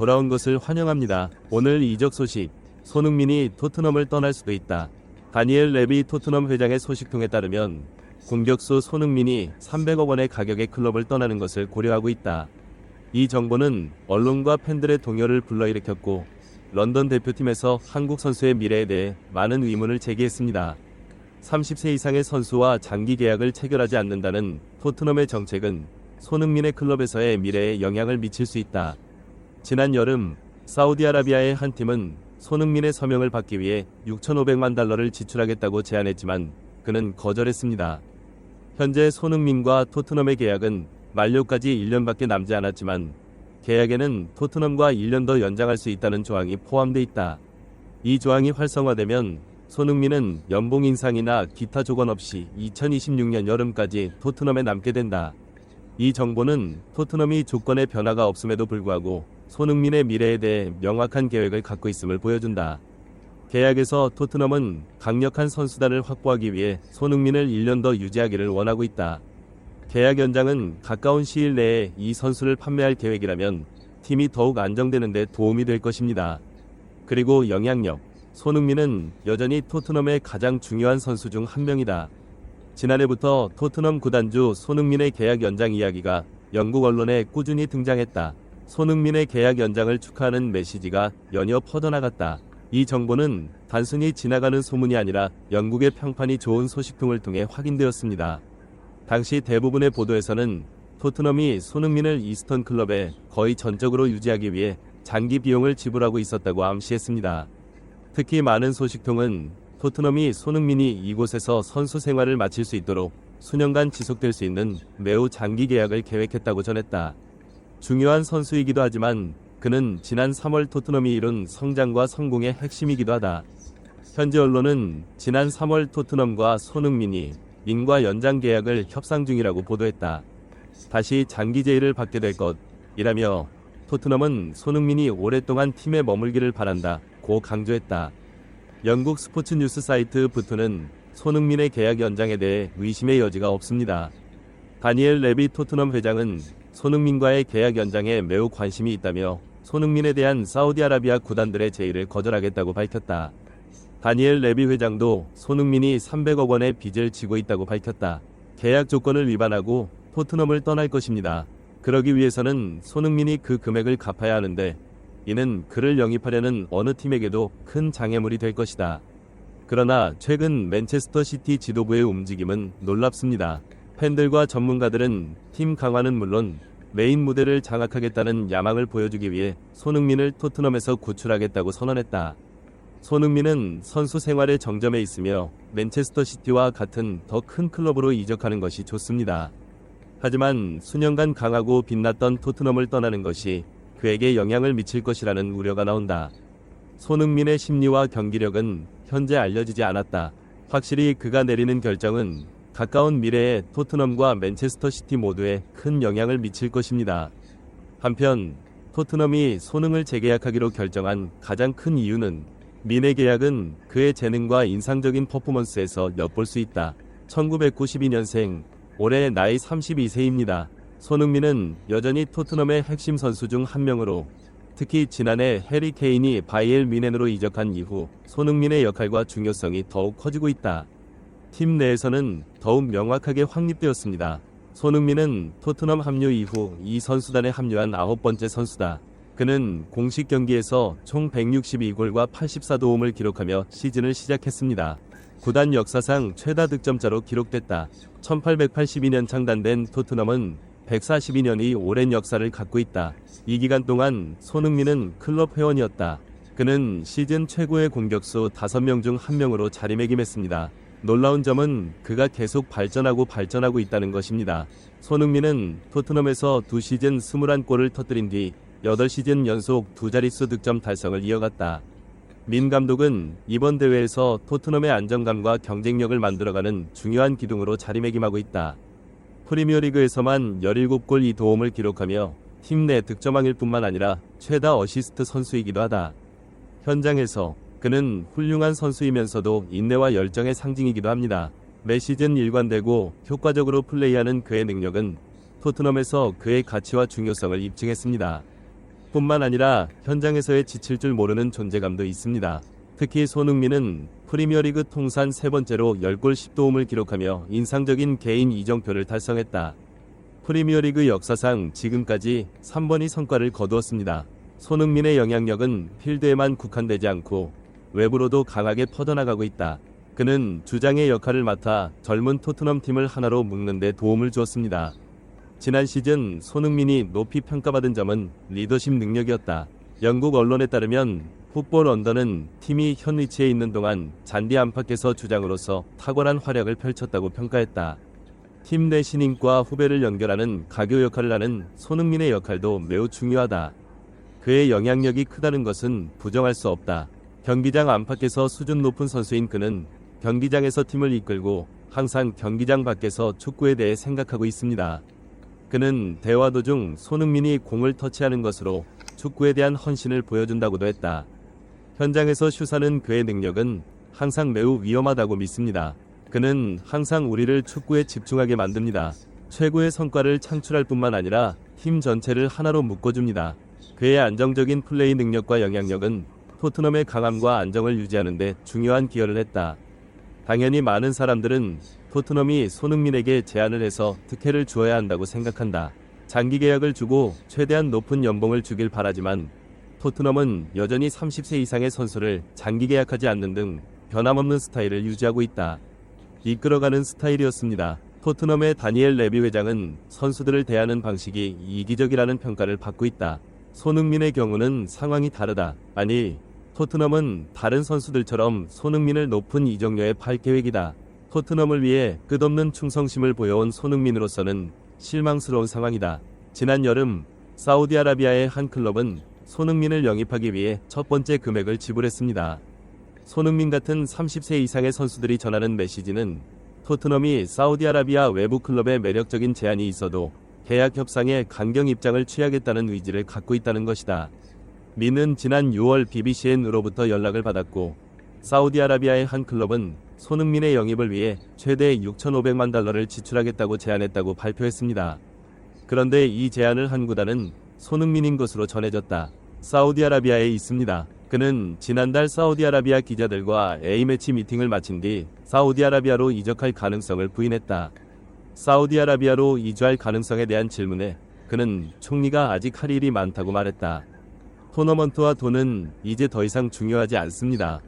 돌아온 것을 환영합니다. 오늘 이적 소식. 손흥민이 토트넘을 떠날 수도 있다. 다니엘 레비 토트넘 회장의 소식통에 따르면 공격수 손흥민이 300억 원의 가격의 클럽을 떠나는 것을 고려하고 있다. 이 정보는 언론과 팬들의 동요를 불러일으켰고 런던 대표팀에서 한국 선수의 미래에 대해 많은 의문을 제기했습니다. 30세 이상의 선수와 장기 계약을 체결하지 않는다는 토트넘의 정책은 손흥민의 클럽에서의 미래에 영향을 미칠 수 있다. 지난 여름 사우디아라비아의 한 팀은 손흥민의 서명을 받기 위해 6,500만 달러를 지출하겠다고 제안했지만 그는 거절했습니다. 현재 손흥민과 토트넘의 계약은 만료까지 1년밖에 남지 않았지만 계약에는 토트넘과 1년 더 연장할 수 있다는 조항이 포함돼 있다. 이 조항이 활성화되면 손흥민은 연봉 인상이나 기타 조건 없이 2026년 여름까지 토트넘에 남게 된다. 이 정보는 토트넘이 조건의 변화가 없음에도 불구하고 손흥민의 미래에 대해 명확한 계획을 갖고 있음을 보여준다. 계약에서 토트넘은 강력한 선수단을 확보하기 위해 손흥민을 1년 더 유지하기를 원하고 있다. 계약 연장은 가까운 시일 내에 이 선수를 판매할 계획이라면 팀이 더욱 안정되는 데 도움이 될 것입니다. 그리고 영향력. 손흥민은 여전히 토트넘의 가장 중요한 선수 중 한 명이다. 지난해부터 토트넘 구단주 손흥민의 계약 연장 이야기가 영국 언론에 꾸준히 등장했다. 손흥민의 계약 연장을 축하하는 메시지가 연이어 퍼져나갔다. 이 정보는 단순히 지나가는 소문이 아니라 영국의 평판이 좋은 소식통을 통해 확인되었습니다. 당시 대부분의 보도에서는 토트넘이 손흥민을 이스턴 클럽에 거의 전적으로 유지하기 위해 장기 비용을 지불하고 있었다고 암시했습니다. 특히 많은 소식통은 토트넘이 손흥민이 이곳에서 선수 생활을 마칠 수 있도록 수년간 지속될 수 있는 매우 장기 계약을 계획했다고 전했다. 중요한 선수이기도 하지만 그는 지난 3월 토트넘이 이룬 성장과 성공의 핵심이기도 하다. 현지 언론은 지난 3월 토트넘과 손흥민이 민과 연장 계약을 협상 중이라고 보도했다. 다시 장기 제의를 받게 될 것이라며 토트넘은 손흥민이 오랫동안 팀에 머물기를 바란다. 고 강조했다. 영국 스포츠 뉴스 사이트 부투는 손흥민의 계약 연장에 대해 의심의 여지가 없습니다. 다니엘 레비 토트넘 회장은 손흥민과의 계약 연장에 매우 관심이 있다며 손흥민에 대한 사우디아라비아 구단들의 제의를 거절하겠다고 밝혔다. 다니엘 레비 회장도 손흥민이 300억 원의 빚을 지고 있다고 밝혔다. 계약 조건을 위반하고 토트넘을 떠날 것입니다. 그러기 위해서는 손흥민이 그 금액을 갚아야 하는데 이는 그를 영입하려는 어느 팀에게도 큰 장애물이 될 것이다. 그러나 최근 맨체스터 시티 지도부의 움직임은 놀랍습니다. 팬들과 전문가들은 팀 강화는 물론 메인 무대를 장악하겠다는 야망을 보여주기 위해 손흥민을 토트넘에서 구출하겠다고 선언했다. 손흥민은 선수 생활의 정점에 있으며 맨체스터 시티와 같은 더 큰 클럽으로 이적하는 것이 좋습니다. 하지만 수년간 강하고 빛났던 토트넘을 떠나는 것이 그에게 영향을 미칠 것이라는 우려가 나온다. 손흥민의 심리와 경기력은 현재 알려지지 않았다. 확실히 그가 내리는 결정은 가까운 미래에 토트넘과 맨체스터 시티 모두에 큰 영향을 미칠 것입니다. 한편 토트넘이 손흥을 재계약하기로 결정한 가장 큰 이유는 민의 계약은 그의 재능과 인상적인 퍼포먼스에서 엿볼 수 있다. 1992년생, 올해 나이 32세입니다. 손흥민은 여전히 토트넘의 핵심 선수 중 한 명으로 특히 지난해 해리 케인이 바이엘 미넨으로 이적한 이후 손흥민의 역할과 중요성이 더욱 커지고 있다. 팀 내에서는 더욱 명확하게 확립되었습니다. 손흥민은 토트넘 합류 이후 이 선수단에 합류한 아홉 번째 선수다. 그는 공식 경기에서 총 162골과 84도움을 기록하며 시즌을 시작했습니다. 구단 역사상 최다 득점자로 기록됐다. 1882년 창단된 토트넘은 142년의 오랜 역사를 갖고 있다. 이 기간 동안 손흥민은 클럽 회원이었다. 그는 시즌 최고의 공격수 5명 중 1명으로 자리매김했습니다. 놀라운 점은 그가 계속 발전하고 발전하고 있다는 것입니다. 손흥민은 토트넘에서 두 시즌 21골을 터뜨린 뒤 8시즌 연속 두 자릿수 득점 달성을 이어갔다. 민 감독은 이번 대회에서 토트넘의 안정감과 경쟁력을 만들어가는 중요한 기둥으로 자리매김하고 있다. 프리미어리그에서만 17골 이 도움을 기록하며 팀 내 득점왕일 뿐만 아니라 최다 어시스트 선수이기도 하다. 현장에서 그는 훌륭한 선수이면서도 인내와 열정의 상징이기도 합니다. 매 시즌 일관되고 효과적으로 플레이하는 그의 능력은 토트넘에서 그의 가치와 중요성을 입증했습니다. 뿐만 아니라 현장에서의 지칠 줄 모르는 존재감도 있습니다. 특히 손흥민은 프리미어리그 통산 세 번째로 10골 10도움을 기록하며 인상적인 개인 이정표를 달성했다. 프리미어리그 역사상 지금까지 3번이 성과를 거두었습니다. 손흥민의 영향력은 필드에만 국한되지 않고 외부로도 강하게 퍼져나가고 있다. 그는 주장의 역할을 맡아 젊은 토트넘 팀을 하나로 묶는 데 도움을 주었습니다. 지난 시즌 손흥민이 높이 평가받은 점은 리더십 능력이었다. 영국 언론에 따르면 풋볼 언더는 팀이 현 위치에 있는 동안 잔디 안팎에서 주장으로서 탁월한 활약을 펼쳤다고 평가했다. 팀 내 신인과 후배를 연결하는 가교 역할을 하는 손흥민의 역할도 매우 중요하다. 그의 영향력이 크다는 것은 부정할 수 없다. 경기장 안팎에서 수준 높은 선수인 그는 경기장에서 팀을 이끌고 항상 경기장 밖에서 축구에 대해 생각하고 있습니다. 그는 대화 도중 손흥민이 공을 터치하는 것으로 축구에 대한 헌신을 보여준다고도 했다. 현장에서 슛하는 그의 능력은 항상 매우 위험하다고 믿습니다. 그는 항상 우리를 축구에 집중하게 만듭니다. 최고의 성과를 창출할 뿐만 아니라 팀 전체를 하나로 묶어줍니다. 그의 안정적인 플레이 능력과 영향력은 토트넘의 강함과 안정을 유지하는 데 중요한 기여를 했다. 당연히 많은 사람들은 토트넘이 손흥민에게 제안을 해서 특혜를 주어야 한다고 생각한다. 장기 계약을 주고 최대한 높은 연봉을 주길 바라지만 토트넘은 여전히 30세 이상의 선수를 장기 계약하지 않는 등 변함없는 스타일을 유지하고 있다. 이끌어가는 스타일이었습니다. 토트넘의 다니엘 레비 회장은 선수들을 대하는 방식이 이기적이라는 평가를 받고 있다. 손흥민의 경우는 상황이 다르다. 아니, 토트넘은 다른 선수들처럼 손흥민을 높은 이적료에 팔 계획이다. 토트넘을 위해 끝없는 충성심을 보여온 손흥민으로서는 실망스러운 상황이다. 지난 여름 사우디아라비아의 한 클럽은 손흥민을 영입하기 위해 첫 번째 금액을 지불했습니다. 손흥민 같은 30세 이상의 선수들이 전하는 메시지는 토트넘이 사우디아라비아 외부 클럽에 매력적인 제안이 있어도 계약 협상에 강경 입장을 취하겠다는 의지를 갖고 있다는 것이다. 민은 지난 6월 BBCN으로부터 연락을 받았고 사우디아라비아의 한 클럽은 손흥민의 영입을 위해 최대 6,500만 달러를 지출하겠다고 제안했다고 발표했습니다. 그런데 이 제안을 한 구단은 손흥민인 것으로 전해졌다. 사우디아라비아에 있습니다. 그는 지난달 사우디아라비아 기자들과 A매치 미팅을 마친 뒤 사우디아라비아로 이적할 가능성을 부인했다. 사우디아라비아로 이주할 가능성에 대한 질문에 그는 총리가 아직 할 일이 많다고 말했다. 토너먼트와 돈은 이제 더 이상 중요하지 않습니다.